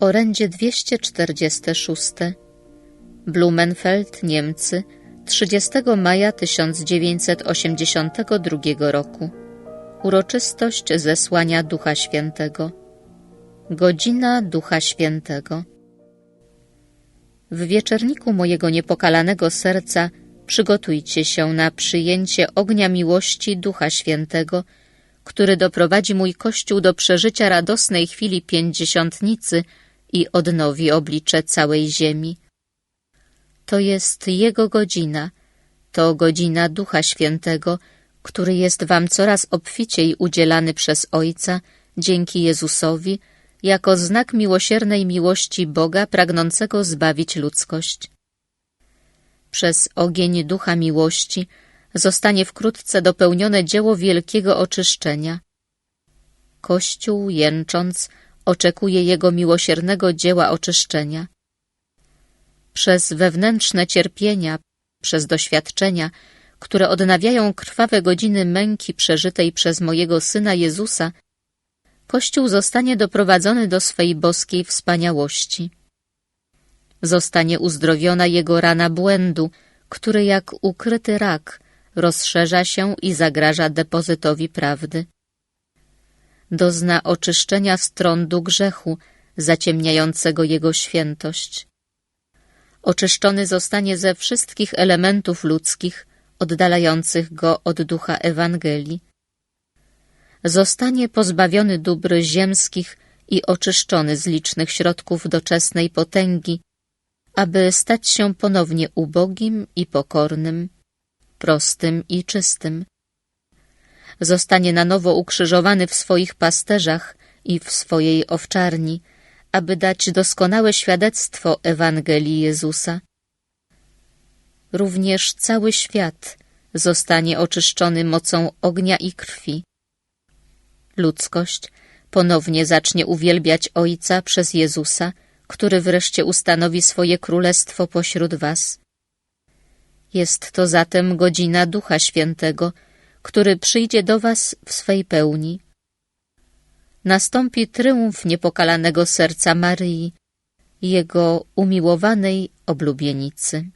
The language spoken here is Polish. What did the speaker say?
Orędzie 246 Blumenfeld, Niemcy 30 maja 1982 roku. Uroczystość zesłania Ducha Świętego. Godzina Ducha Świętego. W wieczerniku mojego niepokalanego serca przygotujcie się na przyjęcie ognia miłości Ducha Świętego, który doprowadzi mój Kościół do przeżycia radosnej chwili pięćdziesiątnicy i odnowi oblicze całej ziemi. To jest Jego godzina, to godzina Ducha Świętego, który jest wam coraz obficiej udzielany przez Ojca dzięki Jezusowi, jako znak miłosiernej miłości Boga pragnącego zbawić ludzkość. Przez ogień Ducha Miłości zostanie wkrótce dopełnione dzieło wielkiego oczyszczenia. Kościół, jęcząc, oczekuje Jego miłosiernego dzieła oczyszczenia. Przez wewnętrzne cierpienia, przez doświadczenia, które odnawiają krwawe godziny męki przeżytej przez mojego Syna Jezusa, Kościół zostanie doprowadzony do swej boskiej wspaniałości. Zostanie uzdrowiona jego rana błędu, który jak ukryty rak rozszerza się i zagraża depozytowi prawdy. Dozna oczyszczenia strądu grzechu, zaciemniającego jego świętość. Oczyszczony zostanie ze wszystkich elementów ludzkich, oddalających go od ducha Ewangelii. Zostanie pozbawiony dóbr ziemskich i oczyszczony z licznych środków doczesnej potęgi, aby stać się ponownie ubogim i pokornym, prostym i czystym. Zostanie na nowo ukrzyżowany w swoich pasterzach i w swojej owczarni, aby dać doskonałe świadectwo Ewangelii Jezusa. Również cały świat zostanie oczyszczony mocą ognia i krwi. Ludzkość ponownie zacznie uwielbiać Ojca przez Jezusa, który wreszcie ustanowi swoje królestwo pośród was. Jest to zatem godzina Ducha Świętego, który przyjdzie do was w swej pełni. Nastąpi tryumf niepokalanego serca Maryi, jego umiłowanej oblubienicy.